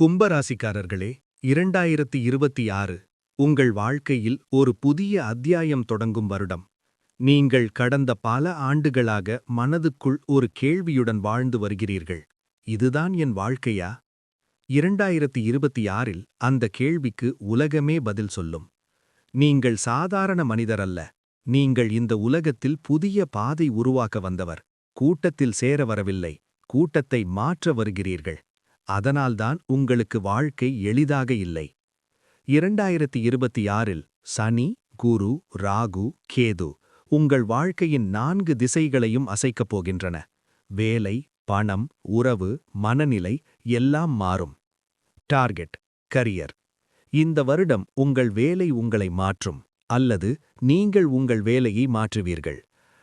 கும்பராசிக்காரர்களே இரண்டாயிரத்தி இருபத்தி ஆறு உங்கள் வாழ்க்கையில் ஒரு புதிய அத்தியாயம் தொடங்கும் வருடம். நீங்கள் கடந்த பல ஆண்டுகளாக மனதுக்குள் ஒரு கேள்வியுடன் வாழ்ந்து வருகிறீர்கள். இதுதான் என் வாழ்க்கையா? இரண்டாயிரத்தி இருபத்தி ஆறில் அந்த கேள்விக்கு உலகமே பதில் சொல்லும். நீங்கள் சாதாரண மனிதரல்ல. நீங்கள் இந்த உலகத்தில் புதிய பாதை உருவாக்க வந்தவர். கூட்டத்தில் சேர வரவில்லை. கூட்டத்தை மாற்ற வருகிறீர்கள். அதனால்தான் உங்களுக்கு வாழ்க்கை எளிதாக இல்லை. இரண்டாயிரத்தி இருபத்தி ஆறில் சனி குரு ராகு கேது உங்கள் வாழ்க்கையின் நான்கு திசைகளையும் அசைக்கப் போகின்றன. வேலை பணம் உறவு மனநிலை எல்லாம் மாறும். Target career. இந்த வருடம் உங்கள் வேலை உங்களை மாற்றும். அல்லது நீங்கள் உங்கள் வேலையை மாற்றுவீர்கள்.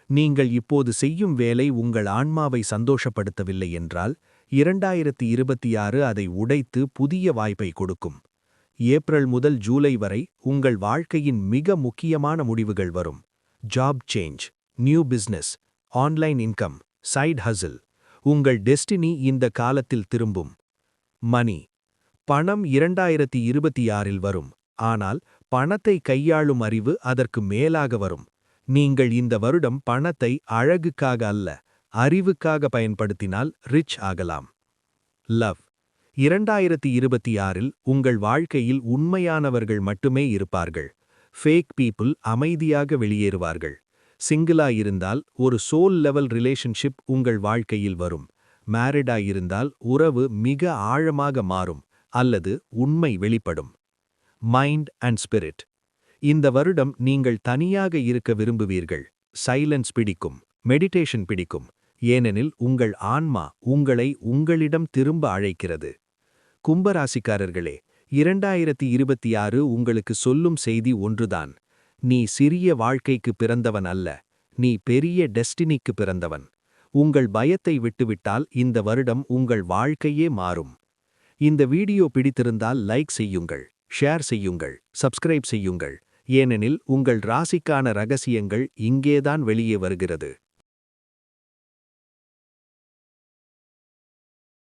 நீங்கள் இப்போது செய்யும் வேலை உங்கள் ஆன்மாவை சந்தோஷப்படுத்தவில்லை என்றால் இரண்டாயிரத்தி இருபத்தி ஆறு அதை உடைத்து புதிய வாய்ப்பை கொடுக்கும். ஏப்ரல் முதல் ஜூலை வரை உங்கள் வாழ்க்கையின் மிக முக்கியமான முடிவுகள் வரும். Job change new business online income side hustle. உங்கள் டெஸ்டினி இந்த காலத்தில் திரும்பும். மணி. பணம் இரண்டாயிரத்தி இருபத்தி ஆறில் வரும். ஆனால் பணத்தை கையாளும் அறிவு அதற்கு மேலாக வரும். நீங்கள் இந்த வருடம் பணத்தை அழகுக்காக அல்ல அறிவுக்காக பயன்படுத்தினால் ரிச் ஆகலாம். லவ். இரண்டாயிரத்தி இருபத்தி ஆறில் உங்கள் வாழ்க்கையில் உண்மையானவர்கள் மட்டுமே இருப்பார்கள். ஃபேக் பீப்புள் அமைதியாக வெளியேறுவார்கள். சிங்கிளா இருந்தால் ஒரு சோல் லெவல் ரிலேஷன்ஷிப் உங்கள் வாழ்க்கையில் வரும். மேரிடா இருந்தால் உறவு மிக ஆழமாக மாறும் அல்லது உண்மை வெளிப்படும். Mind and spirit. இந்த வருடம் நீங்கள் தனியாக இருக்க விரும்புவீர்கள். சைலன்ஸ் பிடிக்கும். மெடிடேஷன் பிடிக்கும். ஏனெனில் உங்கள் ஆன்மா உங்களை உங்களிடம் திரும்ப அழைக்கிறது. கும்பராசிக்காரர்களே இரண்டாயிரத்தி இருபத்தி ஆறு உங்களுக்கு சொல்லும் செய்தி ஒன்றுதான். நீ சிறிய வாழ்க்கைக்கு பிறந்தவன் அல்ல நீ பெரிய டெஸ்டினிக்கு பிறந்தவன். உங்கள் பயத்தை விட்டுவிட்டால் இந்த வருடம் உங்கள் வாழ்க்கையே மாறும். இந்த வீடியோ பிடித்திருந்தால் லைக் செய்யுங்கள் ஷேர் செய்யுங்கள் சப்ஸ்கிரைப் செய்யுங்கள். ஏனெனில் உங்கள் ராசிக்கான ரகசியங்கள் இங்கேதான் வெளியே வருகிறது.